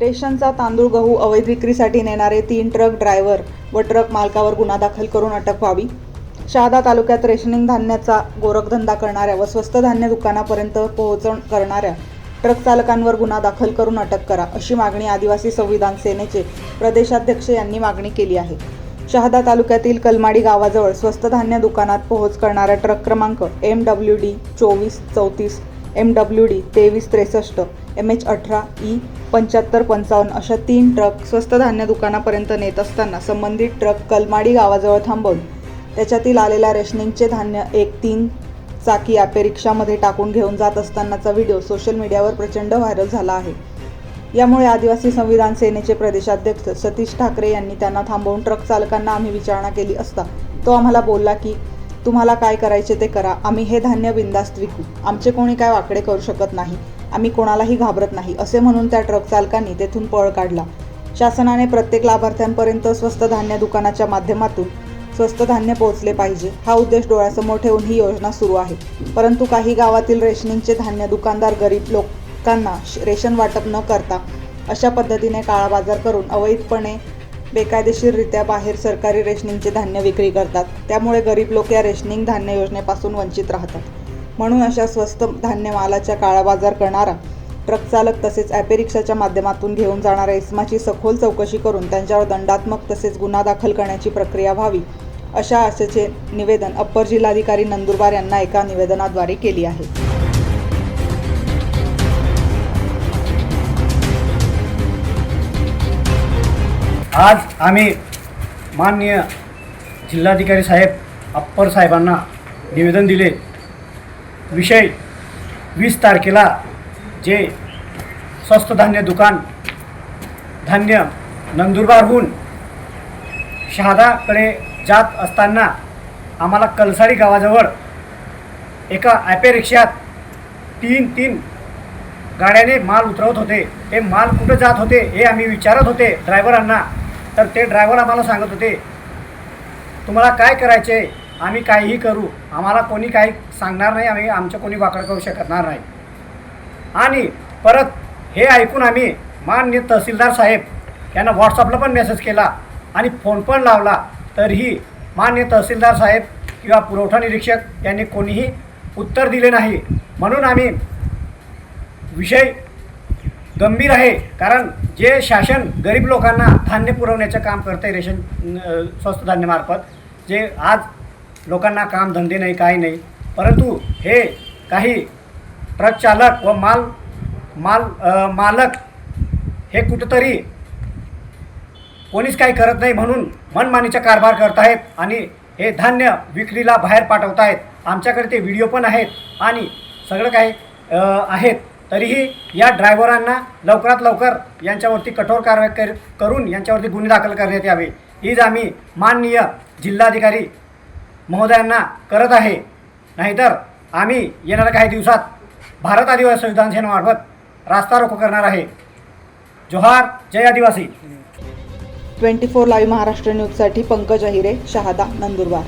रेशनचा तांदूळ गहू अवैध विक्रीसाठी नेणारे तीन ट्रक ड्रायव्हर व ट्रक मालकावर गुन्हा दाखल करून अटक व्हावी. शहादा तालुक्यात रेशनिंग धान्याचा गोरखधंदा करणाऱ्या व स्वस्त धान्य दुकानापर्यंत पोहोचण करणाऱ्या ट्रक चालकांवर गुन्हा दाखल करून अटक करा अशी मागणी आदिवासी संविधान सेनेचे प्रदेशाध्यक्ष यांनी मागणी केली आहे. शहादा तालुक्यातील कलमाडी गावाजवळ स्वस्त धान्य दुकानात पोहोच करणाऱ्या ट्रक क्रमांक एम डब्ल्यू डी चोवीस चौतीस एम डब्ल्यू डी तेवीस त्रेसष्ट एम एच अठरा ई पंच्याहत्तर पंचावन्न अशा तीन ट्रक स्वस्त धान्य दुकानापर्यंत नेत असताना संबंधित ट्रक कलमाडी गावाजवळ थांबवून त्याच्यातील आलेल्या रेशनिंगचे धान्य एक तीन चाकी आपे रिक्षामध्ये टाकून घेऊन जात असतानाचा व्हिडिओ सोशल मीडियावर प्रचंड व्हायरल झाला आहे. यामुळे आदिवासी संविधान सेनेचे प्रदेशाध्यक्ष सतीश ठाकरे यांनी त्यांना थांबवून ट्रक चालकांना आम्ही विचारणा केली असता तो आम्हाला बोलला की तुम्हाला काय करायचे ते करा. आम्ही हे धान्य बिंदास्त विकू. आमचे कोणी काय वाकडे करू शकत नाही. आम्ही कोणालाही घाबरत नाही. असे म्हणून त्या ट्रक चालकांनी तेथून पळ काढला. शासनाने प्रत्येक लाभार्थ्यांपर्यंत स्वस्त धान्य दुकानाच्या माध्यमातून स्वस्त धान्य पोहोचले पाहिजे. हा उद्देश डोळ्यासमोर ठेवून ही योजना सुरू आहे. परंतु काही गावातील रेशनिंगचे धान्य दुकानदार गरीब लोकांना श- रेशन वाटप न करता अशा पद्धतीने काळाबाजार करून अवैधपणे बेकायदेशीररित्या बाहेर सरकारी रेशनिंगचे धान्य विक्री करतात. त्यामुळे गरीब लोक या रेशनिंग धान्य योजनेपासून वंचित राहतात. म्हणून अशा स्वस्त धान्य मालाचा काळाबाजार करणारा ट्रक चालक तसेच ॲपे रिक्षाच्या माध्यमातून घेऊन जाणाऱ्या इस्माची सखोल चौकशी करून त्यांच्यावर दंडात्मक तसेच गुन्हा दाखल करण्याची प्रक्रिया व्हावी अशा आशेचे निवेदन अप्पर जिल्हाधिकारी नंदुरबार यांना एका निवेदनाद्वारे केली आहे. आज आम्ही माननीय जिल्हाधिकारी साहेब अप्पर साहेबांना निवेदन दिले. विषय वीस तारखेला जे स्वस्त धान्य दुकान धान्य नंदुरबारहून शहादाकडे जात असताना आम्हाला कलसाडी गावाजवळ एका ॲपे रिक्षात तीन तीन गाड्याने माल उतरवत होते. ते माल कुठं जात होते हे आम्ही विचारत होते ड्रायव्हरांना. तर ते ड्रायव्हर आम्हाला सांगत होते तुम्हाला काय करायचे आम्ही काहीही करू. आम्हाला कोणी काही सांगणार नाही. आम्ही आमचं कोणी वाकड करू शकणार नाही. आणि परत हे ऐकून आम्ही मान्य तहसीलदार साहेब यांना व्हॉट्सअपला पण मेसेज केला आणि फोन पण लावला. तरीही मान्य तहसीलदार साहेब किंवा पुरवठा निरीक्षक यांनी कोणीही उत्तर दिले नाही. म्हणून आम्ही विषय गंभीर आहे. कारण जे शासन गरीब लोकांना धान्य पुरवण्याचं काम करतं आहे रेशन स्वस्त धान्यमार्फत जे आज लोकांना काम धंदे नाही काही नाही परंतु हे काही ट्रक चालक व माल माल आ, मालक हे कुठंतरी कोणीच काही करत नाही म्हणून मनमानीचा कारभार करत आहेत आणि हे धान्य विक्रीला बाहेर पाठवत आहेत आमच्याकडे ते व्हिडिओ पण आहेत आणि सगळं काही आहेत. तरीही या ड्रायव्हरांना लवकरात लवकर यांच्यावरती कठोर कारवाई कर करून यांच्यावरती गुन्हे दाखल करण्यात यावे. हीच आम्ही माननीय जिल्हाधिकारी महोदयांना करत आहे. नाहीतर आम्ही येणाऱ्या काही दिवसात भारत आदिवासी संविधान सेनेमार्फत रास्ता रोको करणार आहे. जोहार जय आदिवासी. ट्वेंटी फोर लाईव्ह महाराष्ट्र न्यूजसाठी पंकज अहिरे शहादा नंदुरबार.